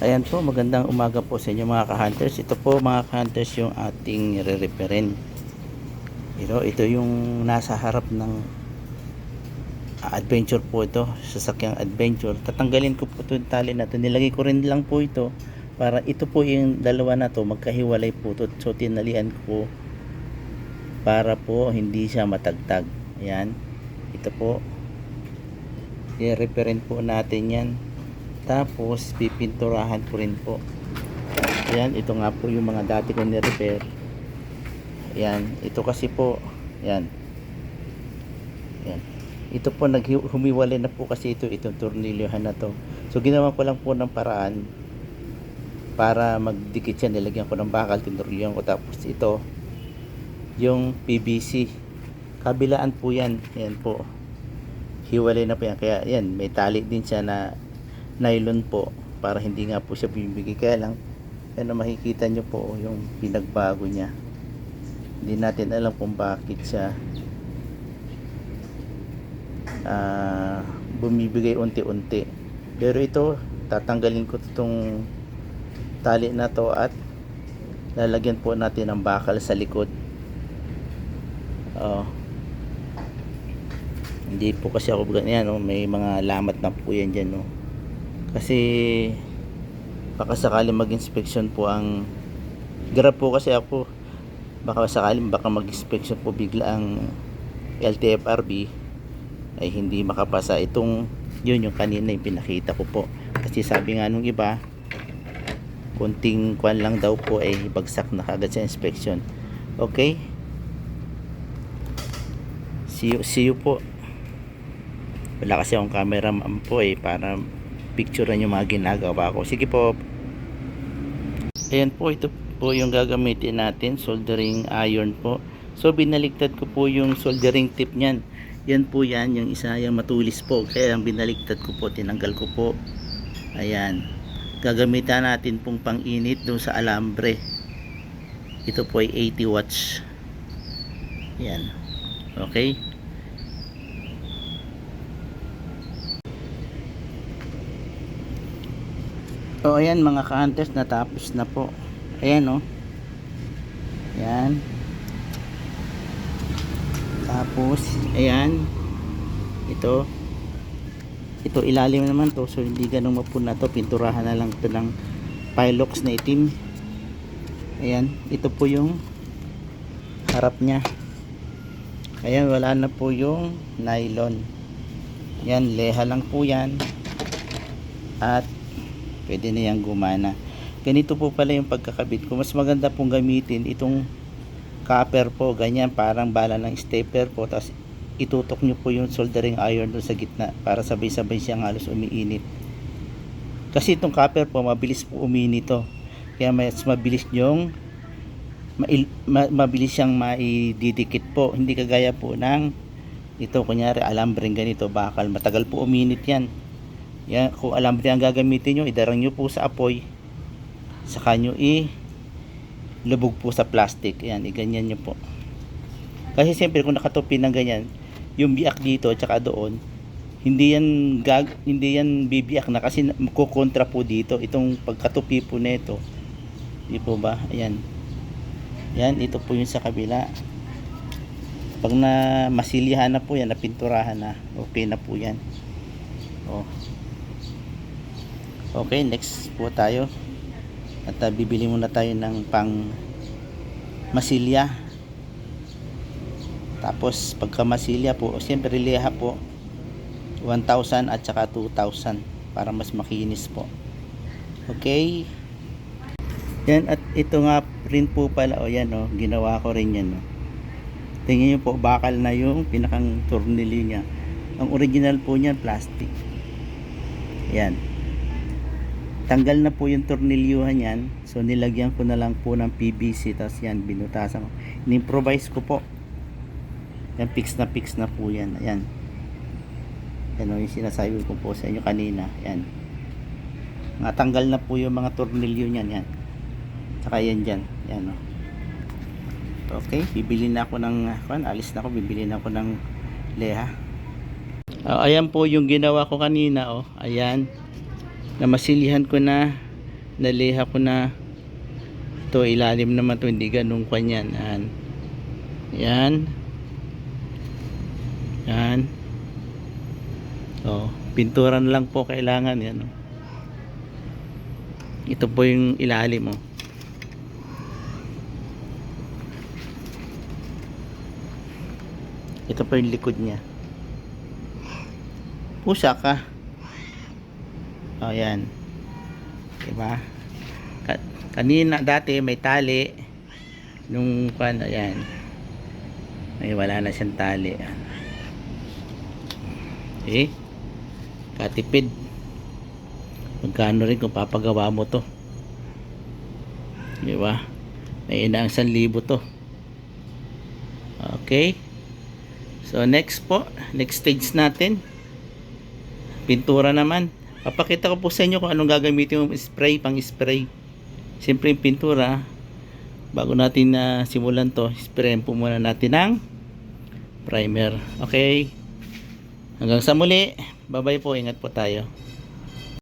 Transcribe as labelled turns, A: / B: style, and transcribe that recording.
A: Ayan po, magandang umaga po sa inyo mga ka-hunters. Ito po mga ka-hunters yung ating re-referent. Ito, ito yung nasa harap ng adventure po ito, sasakyang adventure. Tatanggalin ko po ito yung tali na ito. Nilagay ko rin lang po ito para ito po yung dalawa na to magkahiwalay po ito. So tinalian ko para po hindi siya matagtag. Ayan. Ito po. I-referent po natin yan. Tapos, pipinturahan ko rin po. Ayan, ito nga po yung mga dati ko ni-repair. Ayan, ito kasi po, ayan. Ayan. Ito po, naghumiwalay na po kasi ito, itong tornilyohan na to. So, ginawa ko lang po ng paraan para magdikit siya. Nilagyan ko ng bakal, tinurlyohan ko. Tapos ito, yung PVC. Kabilaan po yan. Ayan po. Hiwalay na po yan. Kaya, yan, may tali din siya na nylon po para hindi nga po siya bibigay. Kaya lang ano makikita nyo po yung pinagbago niya. Hindi natin alam kung bakit siya ah, bumibigay unti-unti. Pero ito tatanggalin ko itong tali na to at lalagyan po natin ng bakal sa likod. Oh. Hindi po kasi ako ganyan no? may mga lamat na po yan dyan no? Kasi baka sakaling mag-inspection po ang grab po kasi ako. Baka sakaling baka mag-inspection po bigla ang LTFRB ay hindi makapasa. Itong yun yung kanina yung pinakita ko po. Kasi sabi nga nung iba kunting kwan lang daw po ay bagsak na kagad sa inspection. Okay? See you, see you po. Wala kasi akong camera po eh para picturean yung mga ginagawa ko. Sige po. Ayan po, ito po yung gagamitin natin, soldering iron po. So binaligtad ko po yung soldering tip niyan. Yan po yan, yung isa yung matulis po. Kaya ang binaligtad ko po, tinanggal ko po. Ayan. Gagamitan natin pong pang-init doon sa alambre. Ito po ay 80 watts. Ayan. Okay. O ayan mga ka-hunters natapos na po. Ayan o. Ayan. Tapos ayan. Ito. Ito ilalim naman to so hindi ganun mapuna to. Pinturahan na lang ito ng pilox na itim. Ayan. Ito po yung harap niya. Ayan wala na po yung nylon. Yan leha lang po yan. At pwede na yung gumana. Ganito po pala yung pagkakabit ko. Mas maganda pong gamitin itong copper po ganyan. Parang bala ng stepper po tapos itutok nyo po yung soldering iron doon sa gitna para sabay-sabay siyang halos umiinit. Kasi itong copper po mabilis po uminit to. Kaya mas mabilis mail, ma, mabilis siyang maididikit po. Hindi kagaya po ng ito kunyari alambreng ganito bakal. Matagal po uminit yan yan, kung alam niyo ang gagamitin nyo, idarang nyo po sa apoy. Saka nyo i lubog po sa plastic. Yan, iganyan nyo po. Kasi siyempre kung nakatupi ng ganyan, yung biak dito at saka doon, hindi yan gag hindi yan bibiyak na kasi kukontra po dito itong pagkatupi po nito. Di po ba? Ayan. Yan, ito po yung sa kabila. Pag na masilyahan na po yan, napinturahan na, okay na po yan. Oh. Okay, next po tayo. At uh, bibili muna tayo ng pang masilya. Tapos pagka masilya po, siyempre liha po 1,000 at saka 2,000 para mas makinis po. Okay? Yan at ito nga rin po pala o yan o, ginawa ko rin yan o. Tingnan niyo po bakal na yung pinakang tornilyo niya. Ang original po niyan plastic. Yan tanggal na po yung tornilyuhan yan. So nilagyan ko na lang po ng PVC tapos yan binutasan ko. In-improvise ko po. Yan fix na fix na po yan. Ayan. Yan o yung sinasabi ko po sa inyo kanina. Yan natanggal na po yung mga tornilyo niyan yan. Saka yan dyan. Yan o. Okay bibili na ako ng kwan, alis na ako bibili na ako ng leha. Ah, ayan po yung ginawa ko kanina oh ayan na masilihan ko na naliha ko na. Ito ilalim naman to hindi ganun kanyan. Yan yan yan oh pinturan lang po kailangan yan oh. ito po yung ilalim oh. ito po yung likod niya. Pusa ka oh yan. Diba? Ka- kanina dati may tali. Nung kwan ayan. Ay wala na siyang tali. Eh katipid. Magkano rin kung papagawa mo to? Di ba may inaang 1,000 to. Okay. So next po. Next stage natin. Pintura naman papakita ko po sa inyo kung anong gagamitin yung spray pang spray. Siyempre yung pintura bago natin na simulan to sprayin po muna natin ng primer. Okay? Hanggang sa muli. Bye bye po. Ingat po tayo